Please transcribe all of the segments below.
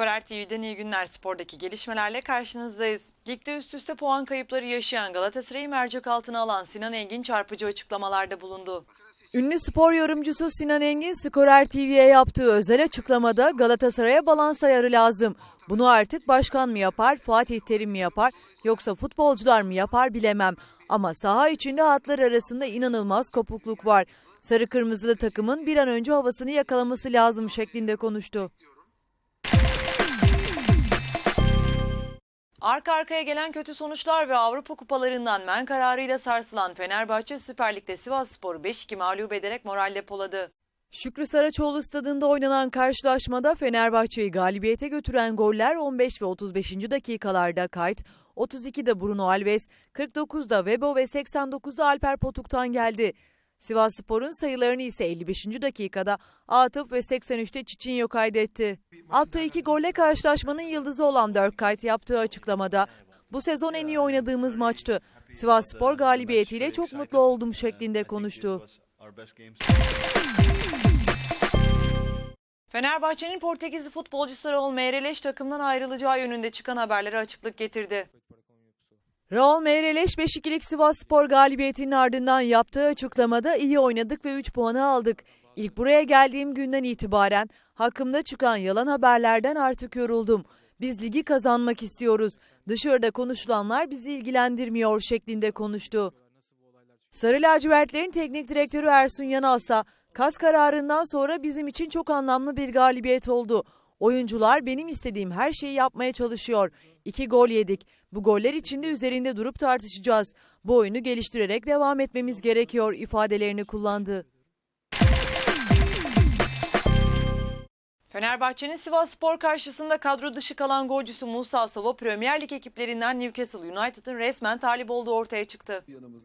TV'den iyi günler spordaki gelişmelerle karşınızdayız. Ligde üst üste puan kayıpları yaşayan Galatasaray'ı mercek altına alan Sinan Engin çarpıcı açıklamalarda bulundu. Ünlü spor yorumcusu Sinan Engin Skorer TV'ye yaptığı özel açıklamada Galatasaray'a balans ayarı lazım. Bunu artık başkan mı yapar, Fatih Terim mi yapar yoksa futbolcular mı yapar bilemem. Ama saha içinde hatlar arasında inanılmaz kopukluk var. Sarı kırmızılı takımın bir an önce havasını yakalaması lazım şeklinde konuştu. Arka arkaya gelen kötü sonuçlar ve Avrupa kupalarından men kararıyla sarsılan Fenerbahçe Süper Lig'de Sivasspor'u 5-2 mağlup ederek moral depoladı. Şükrü Saraçoğlu stadında oynanan karşılaşmada Fenerbahçe'yi galibiyete götüren goller 15 ve 35. dakikalarda Kayt, 32'de Bruno Alves, 49'da Vebo ve 89'da Alper Potuk'tan geldi. Sivasspor'un sayılarını ise 55. dakikada Atıf ve 83'te Çiçinyo kaydetti. Attığı iki golle karşılaşmanın yıldızı olan Dirk Kuyt yaptığı açıklamada bu sezon en iyi oynadığımız maçtı. Sivasspor galibiyetiyle çok mutlu oldum şeklinde konuştu. Fenerbahçe'nin Portekizli futbolcusu Raul Meireles takımdan ayrılacağı yönünde çıkan haberlere açıklık getirdi. Raul Meireles 5-2'lik Sivasspor galibiyetinin ardından yaptığı açıklamada iyi oynadık ve 3 puanı aldık. İlk buraya geldiğim günden itibaren hakkımda çıkan yalan haberlerden artık yoruldum. Biz ligi kazanmak istiyoruz. Dışarıda konuşulanlar bizi ilgilendirmiyor şeklinde konuştu. Sarı lacivertlerin teknik direktörü Ersun Yanal ise kas kararından sonra bizim için çok anlamlı bir galibiyet oldu. Oyuncular benim istediğim her şeyi yapmaya çalışıyor. İki gol yedik. Bu goller içinde üzerinde durup tartışacağız. Bu oyunu geliştirerek devam etmemiz gerekiyor ifadelerini kullandı. Fenerbahçe'nin Sivas Spor karşısında kadro dışı kalan golcüsü Musa Sova Premier Lig ekiplerinden Newcastle United'ın resmen talip olduğu ortaya çıktı.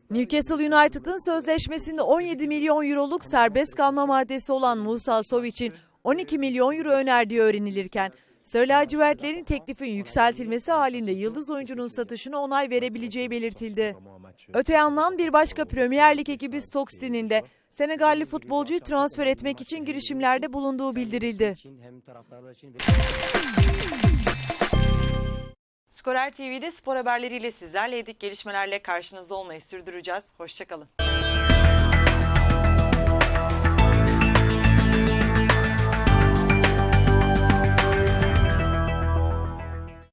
Newcastle United'ın sözleşmesinde 17 milyon euroluk serbest kalma maddesi olan Musa Sov için 12 milyon euro önerdiği öğrenilirken Sarı lacivertlerin teklifin yükseltilmesi halinde yıldız oyuncunun satışına onay verebileceği belirtildi. Öte yandan bir başka Premier Lig ekibi Stoke City'nin de Senegalli futbolcuyu transfer etmek için girişimlerde bulunduğu bildirildi. Skorer TV'de spor haberleriyle sizlerleydik. Gelişmelerle karşınızda olmayı sürdüreceğiz. Hoşçakalın.